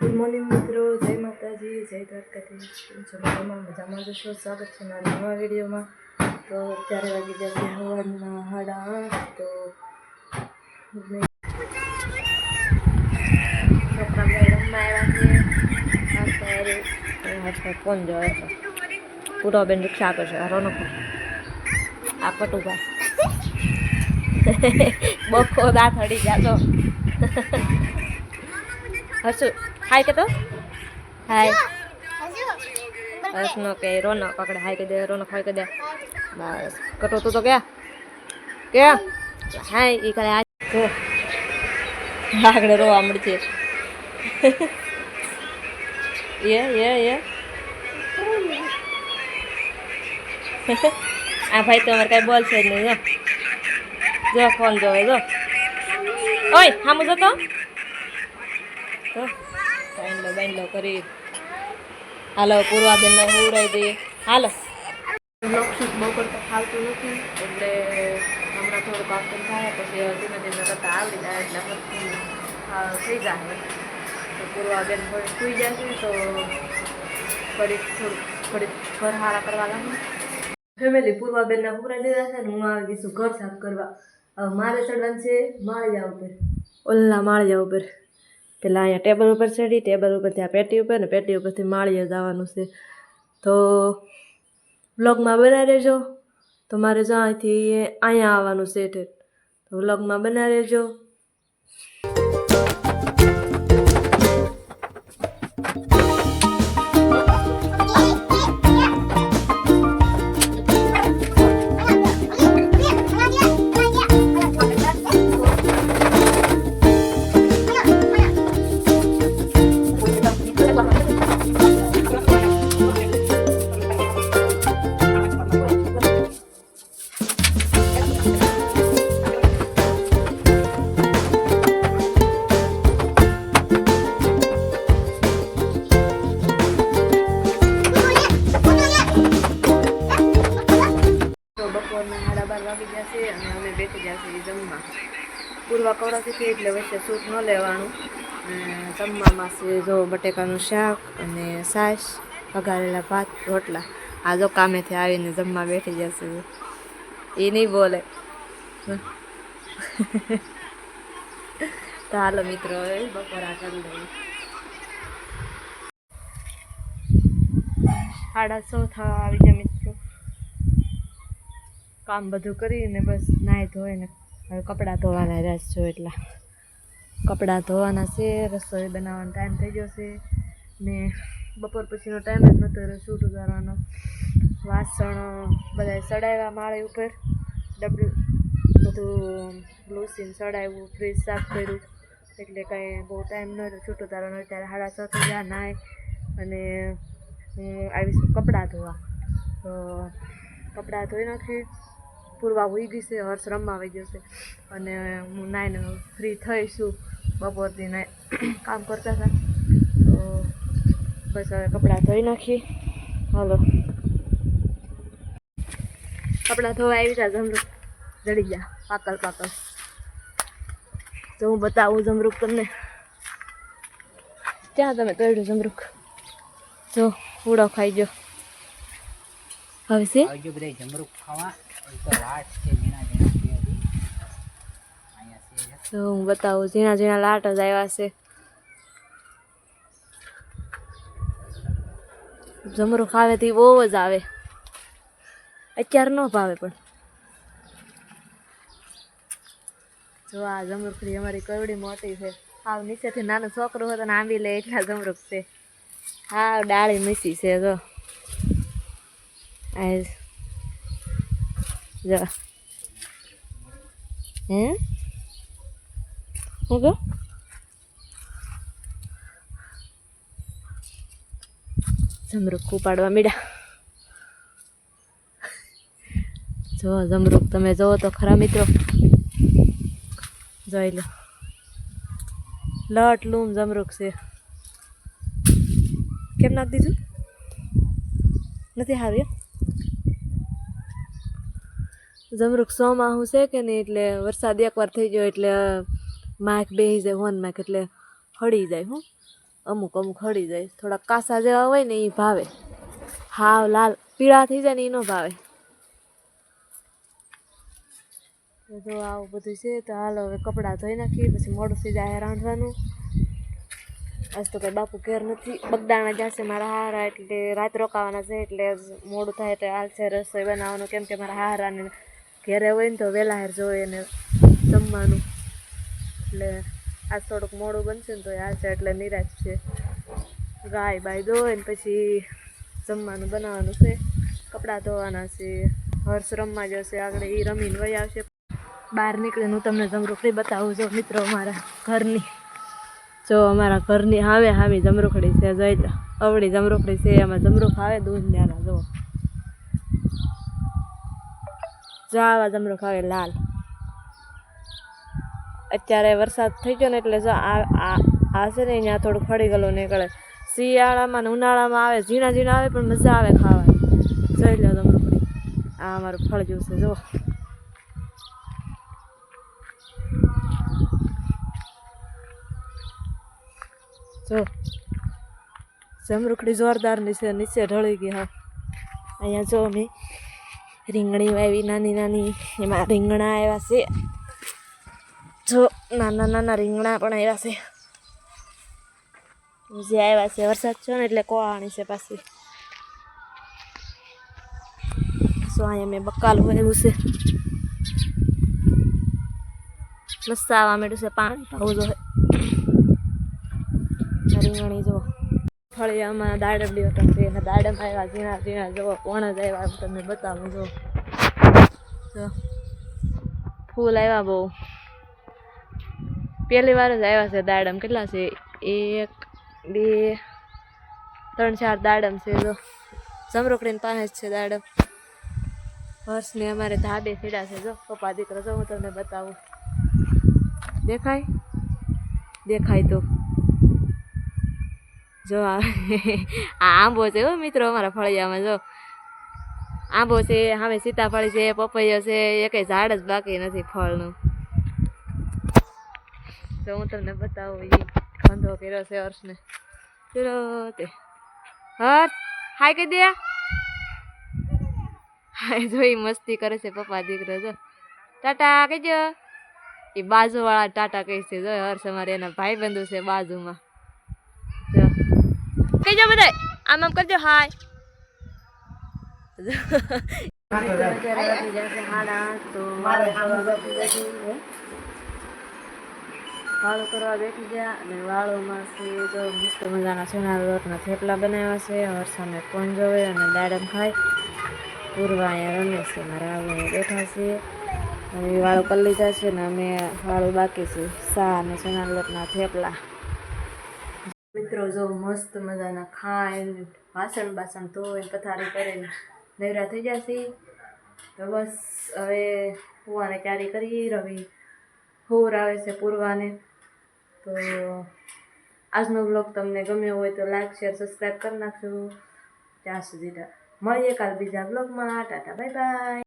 Good morning મિત્રો જય માતાજી જય દ્વારકાધીશ છો? મજામાં? મજામાં જશો સ્વાગત છે મારા નવા વિડીયોમાં. તો અત્યારે વાગી જશે હવારના સાડા આઠ તો છોકરા રમવા આવ્યા છે. ફોન જોયો છે પૂરો બેન રિક્ષા કરશે હરોનો રોનક આ કટુભાઈ બખો દાંત હડી જાતો હસુ હાય કે તો હાય. બસ નો કે, રોનક પકડે, હાય કે દે, રોનક હાય કે દે. બસ. કટો, તો તો ક્યાં? કે હાય એ કરે આ આગળ રોવા મળશે. એ એ એ આ ભાઈ તો અમારે કઈ બોલશે જ નહીં જો, ફોન જોવે, જો. ઓય, હામું જતો? તો બાંધલો કરી. હાલો પૂર્વાબેનને ઉડાવી દઈએ. હાલો. લક્ષિત બપોર તો ફાવતું નથી. એટલે હમણાં થોડું આપતું થાય પછી ધીમે ધીમે કરતા આવડી જાય એટલે થઈ જાય તો પૂર્વાબેન થોડી સુઈ જાય છે તો ફરી થોડુંક થોડીક ઘર હારા કરવા લાગે ફેમિલી પૂર્વાબેનના પૂરા દીધા છે ને હું આવી ગઈ ઘર સાફ કરવા. મારે ચડવાનું છે માળિયા ઉપર. ઓલા માળિયા ઉપર. પેલા અહીંયા ટેબલ ઉપર ચડી, ટેબલ ઉપર ત્યાં પેટી ઉપર ને પેટી ઉપરથી માળીએ જવાનું છે. તો બ્લોગમાં બનાવી રહેજો તો મારે જો અહીંથી અહીંયા આવવાનું છે તો બ્લોગમાં બનાવી રહેજો પૂર્વા કવડાથી એટલે વચ્ચે સૂપ ન લેવાનું. જમવામાં છે જો બટેકાનું શાક અને સાસ, વઘારેલા ભાત, રોટલા. આ જો કામેથી આવીને જમવા બેઠી જશે. એ નહીં બોલે. હાલો મિત્રો બપોરા કરી લઈએ. સાડા છ થવા આવી જાય મિત્રો? કામ બધું કરીને બસ નાહી ધોઈને હવે કપડાં ધોવાના રસ છો એટલા. કપડાં ધોવાના છે, રસોઈ બનાવવાનો ટાઈમ થઈ ગયો છે. ને બપોર પછીનો ટાઈમ જ નહોતો શૂટ ઉતારવાનો. વાસણ બધા સડાવ્યા માળે ઉપર. ડબલું બધું બ્લુસીન સડાવ્યું ફ્રીજ સાફ કર્યું. એટલે કાંઈ બહુ ટાઈમ ન છૂટ ઉતારવાનો. ત્યારે સાડા છ થઈ ગયા, નાય. અને હું આવીશું કપડાં ધોવા. તો કપડાં ધોઈ નાખી પૂરવા હોઈ ગઈ છે, હર્ષ રમવા આવી ગયો છે. અને હું નાઈને ફ્રી થઈશું બપોરથી નાઈ કામ કરતા હતા. તો બસ હવે કપડાં ધોઈ નાખી હાલો. કપડાં ધોવા આવી ગયા જમરૂક. જડી ગયા, પાકલ પાકલ. તો હું બતાવું જમરૂક તમને. ત્યાં તમે તોડ્યું જમરૂક? જો, પૂડો ખાઈ ગયો. હવે છે આવજો બધા જમરૂક ખાવા. તો લાટ છે ઝીણા ઝીણા તો હું બતાવું ઝીણા ઝીણા લાટ જ આવ્યા છે. જમરૂખ ખાવે તે બહુ જ આવે. અત્યારે ન ભાવે પણ. જો આ જમરૂખડી અમારી કવડી મોટી છે. આવ નીચેથી નાનો છોકરો હતો ને આંબી લે એટલા જમરૂખ છે. હા ડાળી મીસી છે જો. આ જો હે હું કહું જમરૂખ ઉપાડવા મીડા જો જમરૂખ તમે જોવો તો ખરા મિત્રો જોઈ લો લટ લૂમ જમરૂખ છે કેમ નાખી દીધું નથી હારું એમ જમરૂખ સોમાં હું છે કે નહીં એટલે વરસાદ એકવાર થઈ ગયો એટલે માખ બેસી જાય, હોન માખ એટલે હળી જાય, હું. અમુક અમુક હળી જાય. થોડાક કાસા જેવા હોય ને એ ભાવે. હાવ લાલ, પીળા થઈ જાય ને એ ન ભાવે. જો આવું બધું છે, તો હાલો હવે કપડાં ધોઈ નાખીએ, પછી મોડું થઈ જાય રાંધવાનું. આજ તો કંઈ બાપુ ઘેર નથી. બગદાણા જશે મારા હારા, એટલે રાત રોકાવાના છે, એટલે મોડું થાય એટલે હાલશે રસોઈ બનાવવાનું, કેમ કે મારા હારાને ઘેરે હોય ને તો વહેલા હાર જોઈએ ને જમવાનું. એટલે આજ થોડુંક મોડું બનશે ને તો હાલશે એટલે નિરાશ છે. ગાય બાય ધોઈને પછી જમવાનું બનાવવાનું છે. કપડાં ધોવાના છે. હર્ષ રમવા જશે આગળ એ રમીને વહી આવશે. બહાર નીકળીને હું તમને જમરૂખડી બતાવું છું મિત્રો અમારા ઘરની. જો અમારા ઘરની હાવે હામી જમરૂખડી છે, જોઈ લો. અવળી જમરૂખડી છે, એમાં જમરૂખ આવે દૂધ ન્યારા જો. જો આવા જમરૂખ આવે લાલ. અત્યારે વરસાદ થઈ ગયો ને એટલે જો આ આ છે ને અહીંયા થોડું ફળી ગયેલું નીકળે. શિયાળામાં ને ઉનાળામાં આવે, ઝીણા ઝીણા આવે પણ મજા આવે ખાવાની. જોઈ લો જમરૂખડી આ અમારું ફળ જેવું છે, જુઓ. જો જમરૂખડી જોરદારની નીચે નીચે ઢળી ગઈ, હા. અહીંયા જો અમે રીંગણી વાવી નાની નાની, એમાં રીંગણા આવ્યા છે. જો, નાના નાના રીંગણા પણ આવ્યા છે. જે આવ્યા છે, વરસાદ છે ને એટલે કોવાણી છે પાછી. સો અહીંયા મેં બકાલ વાવ્યું છે. મસ્ત આવવા માંડ્યું છે પાણી. પાવું જોઈએ રીંગણી જો. ફળિયામાં દાડમ લીધો છે અને દાડમ આવ્યા, ઝીણા ઝીણા, જુઓ કોણ જ આવ્યા તમને બતાવું જો. ફૂલ આવ્યા બહુ. પહેલી વાર જ આવ્યા છે દાડમ, કેટલા છે? એક, બે, ત્રણ, ચાર દાડમ છે, જો. જમરોકડીને પાસે જ છે દાડમ. વર્ષને અમારે ધાબે સીડા છે, જો. પપ્પા, દીકરો, જો હું તમને બતાવું. દેખાય? દેખાય તો. જો આ આંબો છે હો મિત્રો અમારા ફળિયામાં, જો. આંબો છે, સામે સીતાફળી છે, પપૈયો છે એક ઝાડ જ બાકી નથી ફળનું. તો હું તમને બતાવું એ ધંધો કર્યો છે હર્ષને. ચલો તે. હર્ષ, હાય કહી દે? હાય જોઈ મસ્તી કરે છે પપ્પા દીકરો, જો. ટાટા કહેજો એ બાજુવાળા ટાટા કહે છે, જો હર્ષ અમારે એના ભાઈ બંધુ છે બાજુમાં. કહેજો બધા આમ આમ કરજો હાય વાળો કરવા બેઠી ગયા અને વાળોમાં જો મસ્ત મજાના સોના લોટના થેપલા બનાવ્યા છે હર્ષાને પણ જોવે અને દાડમ ખાય પૂરવા અહીંયા રમે છે મારા આવીને બેઠા છે હવે વાળો કરી લીધા છે ને અમે વાળું બાકી છે સા અને સોના લોટના થેપલા મિત્રો, જો મસ્ત મજાના ખાઈને વાસણ બાસણ ધોય પથારી કરીને નવરા થઈ જશે. તો બસ, હવે હુવાને તૈયારી કરી રવિ હોર આવે છે પૂરવાને. તો આજનો બ્લોગ તમને ગમ્યો હોય તો લાઈક, શેર સબસ્ક્રાઈબ કરી નાખજો. ત્યાં સુધી મળીએ કાલ બીજા બ્લોગમાં ટાટા બાય બાય